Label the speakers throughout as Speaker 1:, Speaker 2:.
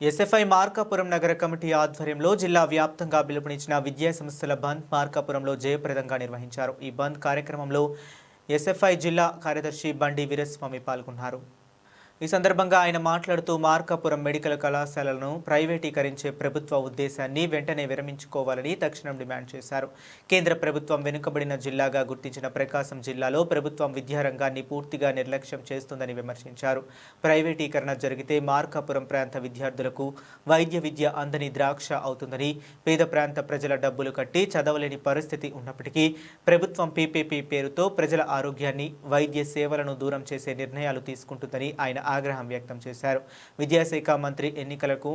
Speaker 1: SFI Markapuram నగర committee ఆధ్వర్యంలో జిల్లా వ్యాప్తంగా పిలుపునిచ్చిన విద్యా సంస్థల బంద్ మార్కాపురంలో జయప్రదంగా నిర్వహించారు. ఈ బంద్ కార్యక్రమంలో ఎస్ఎఫ్ఐ జిల్లా కార్యదర్శి బండి వీరస్వామి పాల్గొన్నారు. ఈ సందర్భంగా ఆయన మాట్లాడుతూ మార్కాపురం మెడికల్ కళాశాలలను ప్రైవేటీకరించే ప్రభుత్వ ఉద్దేశాన్ని వెంటనే విరమించుకోవాలని తక్షణం డిమాండ్ చేశారు. కేంద్ర ప్రభుత్వం వెనుకబడిన జిల్లాగా గుర్తించిన ప్రకాశం జిల్లాలో ప్రభుత్వం విద్యారంగాన్ని పూర్తిగా నిర్లక్ష్యం చేస్తుందని విమర్శించారు. ప్రైవేటీకరణ జరిగితే మార్కాపురం ప్రాంత విద్యార్థులకు వైద్య విద్య అందని ద్రాక్ష అవుతుందని పేద ప్రాంత ప్రజల డబ్బులు కట్టి చదవలేని పరిస్థితి ఉన్నప్పటికీ ప్రభుత్వం పీపీపీ పేరుతో ప్రజల ఆరోగ్యాన్ని వైద్య సేవలను దూరం చేసే నిర్ణయాలు తీసుకుంటుందని ఆయన ఆగ్రహం వ్యక్తం చేశారు. విద్యాశాఖ మంత్రి ఎన్నికలకు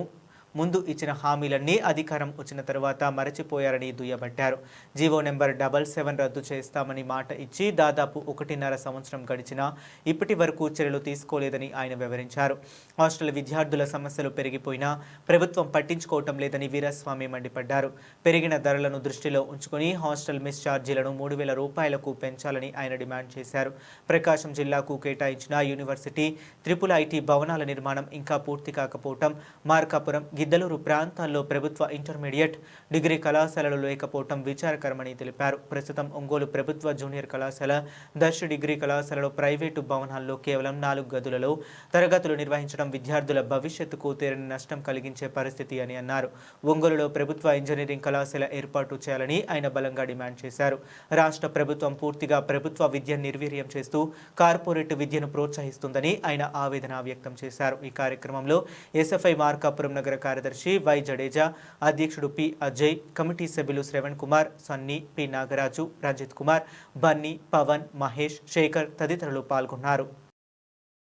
Speaker 1: ముందు ఇచ్చిన హామీలన్నీ అధికారం వచ్చిన తర్వాత మరచిపోయారని దుయ్యబట్టారు. జీవో నెంబర్ డబల్ సెవెన్ రద్దు చేస్తామని మాట ఇచ్చి దాదాపు ఒకటిన్నర సంవత్సరం గడిచినా ఇప్పటి వరకు చర్యలు తీసుకోలేదని ఆయన వివరించారు. హాస్టల్ విద్యార్థుల సమస్యలు పెరిగిపోయినా ప్రభుత్వం పట్టించుకోవటం లేదని వీరస్వామి మండిపడ్డారు. పెరిగిన ధరలను దృష్టిలో ఉంచుకొని హాస్టల్ మిస్ ఛార్జీలను మూడు వేల రూపాయలకు పెంచాలని ఆయన డిమాండ్ చేశారు. ప్రకాశం జిల్లాకు కేటాయించిన యూనివర్సిటీ త్రిపుల్ ఐటీ భవనాల నిర్మాణం ఇంకా పూర్తి కాకపోవటం మార్కాపురం గిద్దలూరు ప్రాంతాల్లో ప్రభుత్వ ఇంటర్మీడియట్ డిగ్రీ కళాశాలలు లేకపోవటం విచారకరమని తెలిపారు. ప్రస్తుతం ఒంగోలు ప్రభుత్వ జూనియర్ కళాశాల దర్శ డిగ్రీ కళాశాలలో ప్రైవేటు భవనాల్లో కేవలం నాలుగు గదులలో తరగతులు నిర్వహించడం విద్యార్థుల భవిష్యత్తుకు తీరని నష్టం కలిగించే పరిస్థితి అని అన్నారు. ఒంగోలులో ప్రభుత్వ ఇంజనీరింగ్ కళాశాల ఏర్పాటు చేయాలని ఆయన బలంగా డిమాండ్ చేశారు. రాష్ట్ర ప్రభుత్వం పూర్తిగా ప్రభుత్వ విద్యను నిర్వీర్యం చేస్తూ కార్పొరేట్ విద్యను ప్రోత్సహిస్తుందని ఆయన ఆవేదన వ్యక్తం చేశారు. ఈ కార్యక్రమంలో ఎస్ఎఫ్ఐ మార్కాపురం నగర కార్యదర్శి వై జడేజా అధ్యక్షుడు పి అజయ్ కమిటీ సభ్యులు శ్రవణ్ కుమార్ సన్నీ పి నాగరాజు రంజిత్ కుమార్ బన్నీ పవన్ మహేష్ శేఖర్ తదితరులు పాల్గొన్నారు